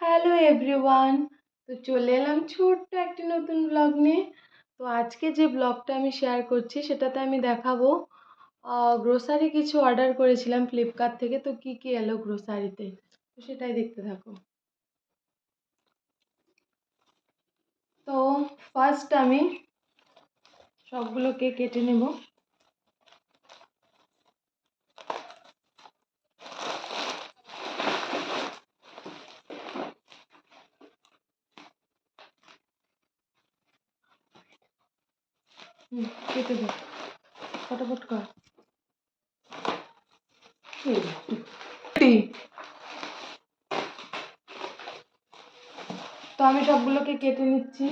Hello everyone. তো চলে এলাম ছোট্ট একটি নতুন ব্লগ নিয়ে। তো আজকে যে ব্লগটা আমি শেয়ার করছি, সেটাতে আমি দেখাবো গ্রোসারি কিছু অর্ডার করেছিলাম ফ্লিপকার্ট থেকে। তো কি কি এলো গ্রোসারিতে তো সেটাই দেখতে থাকো। তো ফার্স্ট আমি সবগুলোকে কেটে নেব। হুম কেটে দে। ফটাফট কর। তো আমি সবগুলোকে কেটে নিচ্ছি।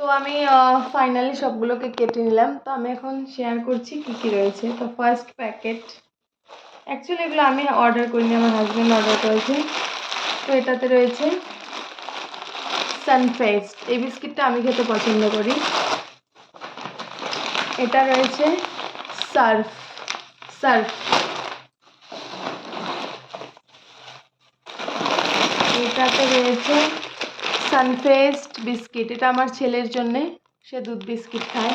তো আমি ফাইনালি সবগুলোকে কেটে নিলাম। তো আমি এখন শেয়ার করছি কী কী রয়েছে। তো ফার্স্ট প্যাকেট অ্যাকচুয়ালি এগুলো আমি অর্ডার করিনি, আমার হাজব্যান্ড অর্ডার করেছে। তো এটাতে রয়েছে সানফেস্ট এই বিস্কিটটা আমি খেতে পছন্দ করি। এটা রয়েছে সার্ফ সার্ফ এটাতে রয়েছে সানফেস্ট বিস্কিট এটা আমার ছেলের জন্যে। সে দুধ বিস্কিট খায়।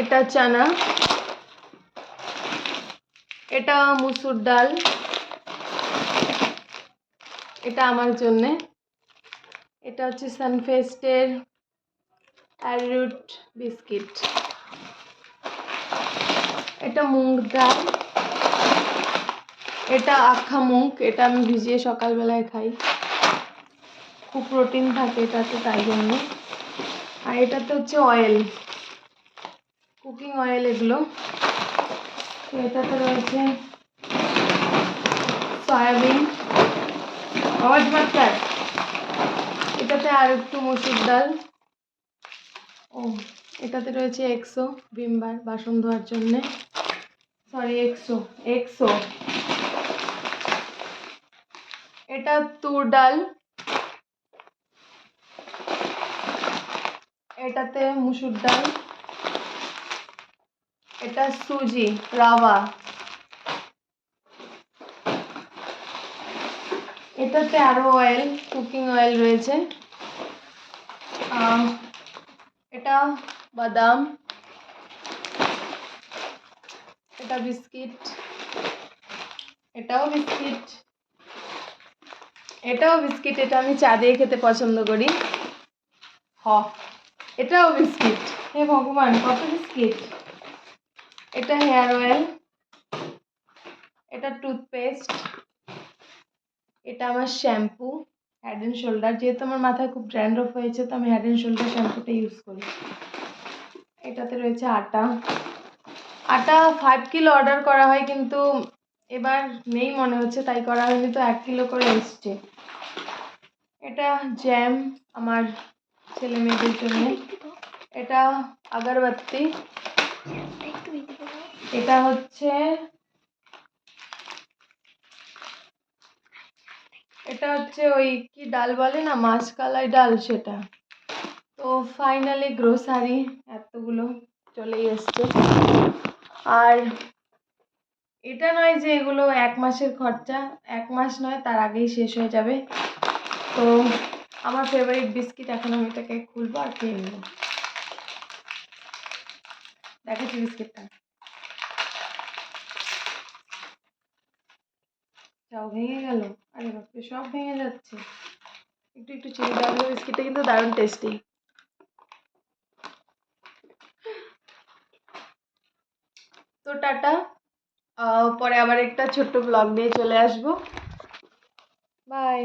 এটা চানা। এটা মুসুর ডাল। এটা আমার জন্যে। এটা হচ্ছে সানফেস্টের অ্যারুট বিস্কিট এটা মুগ ডাল। এটা আখা মুখ, এটা আমি ভিজিয়ে সকালবেলায় খাই। খুব প্রোটিন থাকে এটাতে, তাই জন্য। আর এটাতে হচ্ছে অয়েল কুকিং অয়েল এগুলো। তো এটাতে রয়েছে সয়াবিন আওয়াজ মাত্রার এটাতে আর একটু মসুর ডাল। ও, এটাতে রয়েছে একশো ভিমবার বাসন ধোয়ার জন্যে। সরি একশো একশো এটা তুর ডাল এটাতে মুসুর ডাল। এটা সুজি রাওয়া এটাতে আরও অয়েল কুকিং অয়েল রয়েছে। এটা বাদাম। এটা বিস্কিট। এটাও বিস্কিট। এটাও বিস্কিট, এটা আমি চা দিয়ে খেতে পছন্দ করি। হ, এটাও বিস্কিট। হে ভগবান, কত বিস্কিট? এটা হেয়ার অয়েল, এটা টুথপেস্ট, এটা আমার শ্যাম্পু হেড অ্যান্ড শোল্ডার যেহেতু আমার মাথায় খুব ব্র্যান্ড অফ হয়েছে, তো আমি হেড অ্যান্ড শোল্ডার শ্যাম্পুটা ইউজ করি। এটাতে রয়েছে আটা। আটা ফাইভ কিলো অর্ডার করা হয়, কিন্তু এবার নেই মনে হচ্ছে তাই করা হয়নি তো এক কিলো করে এসছে। এটা জ্যাম আমার ছেলে মেয়েদের জন্য। এটা আগরবাতি। এটা হচ্ছে এটা হচ্ছে ওই কি ডাল বলে না মাছ মাছকালাই ডাল সেটা। তো ফাইনালি গ্রোসারি এতগুলো চলেই এসছে। আর এটা নয় যে এগুলো এক মাসের খরচা, এক মাস নয়, তার আগেই শেষ হয়ে যাবে। তো আমার ফেভারিট বিস্কিট এখন আমি এটাকে খুলবো আর খেয়ে নেব। দেখাচ্ছি বিস্কিটটা যাও ভেঙে গেল? আরে বাপরে, সব ভেঙে যাচ্ছে। একটু একটু চিনি দেওয়া বিস্কিটটা কিন্তু দারুণ টেস্টি তো টাটা। পরে আবার একটা ছোট্ট ব্লগ নিয়ে চলে আসব। বাই